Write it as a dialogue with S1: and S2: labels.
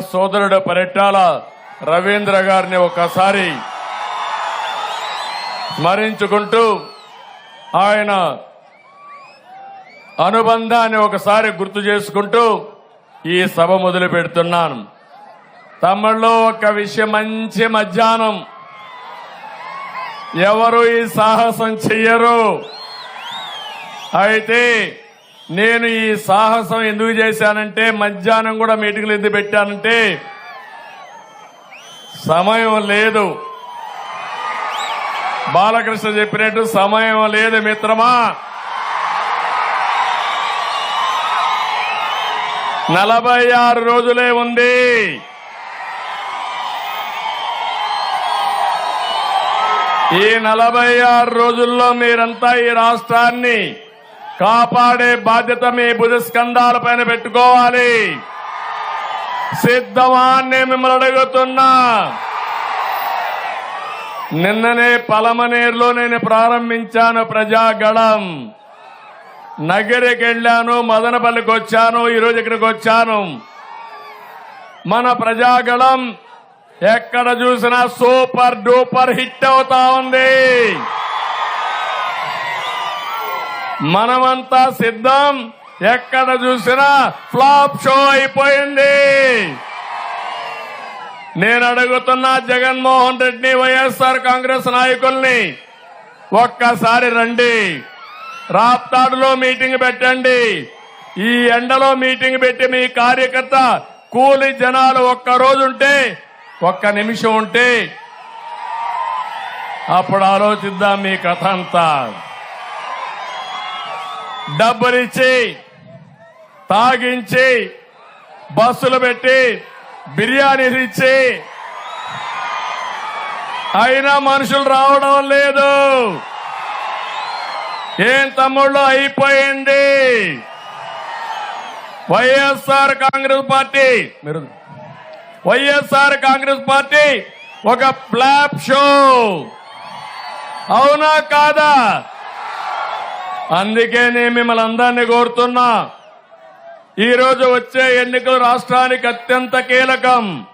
S1: సోదరుడు పరిటాల రవీంద్ర గారిని ఒకసారి స్మరించుకుంటూ ఆయన అనుబంధాన్ని ఒకసారి గుర్తు చేసుకుంటూ ఈ సభ మొదలు పెడుతున్నాను. తమ్ముళ్ళు ఒక విషయం మంచి మధ్యాహ్నం. ఎవరు ఈ సాహసం చెయ్యరు? అయితే నేను ఈ సాహసం ఎందుకు చేశానంటే మధ్యాహ్నం కూడా మీటింగ్లు ఎందుకు పెట్టానంటే సమయం లేదు. బాలకృష్ణ చెప్పినట్టు సమయం లేదు మిత్రమా. నలభై ఆరు రోజులే ఉంది. ఈ నలభై ఆరు రోజుల్లో మీరంతా ఈ రాష్ట్రాన్ని కాపాడే బాధ్యత మీ భుజ పైన పెట్టుకోవాలి. సిద్ధమా నేను మిమ్మల్ని అడుగుతున్నా. నిన్ననే పలమనేరులో నేను ప్రారంభించాను ప్రజాగళం. నగరికి వెళ్ళాను మదనపల్లికి వచ్చాను ఈరోజు ఇక్కడికి వచ్చాను. మన ప్రజాగళం ఎక్కడ చూసినా సూపర్ డూపర్ హిట్ అవుతా ఉంది. మనమంతా సిద్ధం. ఎక్కడ చూసినా ఫ్లాప్ షో అయిపోయింది. నేను అడుగుతున్నా జగన్మోహన్ రెడ్డిని వైఎస్ఆర్ కాంగ్రెస్ నాయకుల్ని ఒక్కసారి రండి. రాప్తాడులో మీటింగ్ పెట్టండి. ఈ ఎండలో మీటింగ్ పెట్టి మీ కార్యకర్త కూలి జనాలు ఒక్క రోజు ఉంటే ఒక్క నిమిషం ఉంటే అప్పుడు ఆలోచిద్దాం మీ కథ అంతా. డబ్బులిచ్చి తాగించి బస్సులు పెట్టి బిర్యానీలు ఇచ్చి. అయినా మనుషులు రావడం లేదు. ఏం తమ్ముళ్ళు అయిపోయింది? వైఎస్ఆర్ కాంగ్రెస్ పార్టీ మీరు వైఎస్ఆర్ కాంగ్రెస్ పార్టీ ఒక ప్లాప్ షో. అవునా కాదా? అందుకే నేను మిమ్మల్ని అందరినీ కోరుతున్నా. ఈ రోజు వచ్చే ఎన్నికలు రాష్ట్రానికి అత్యంత కీలకం.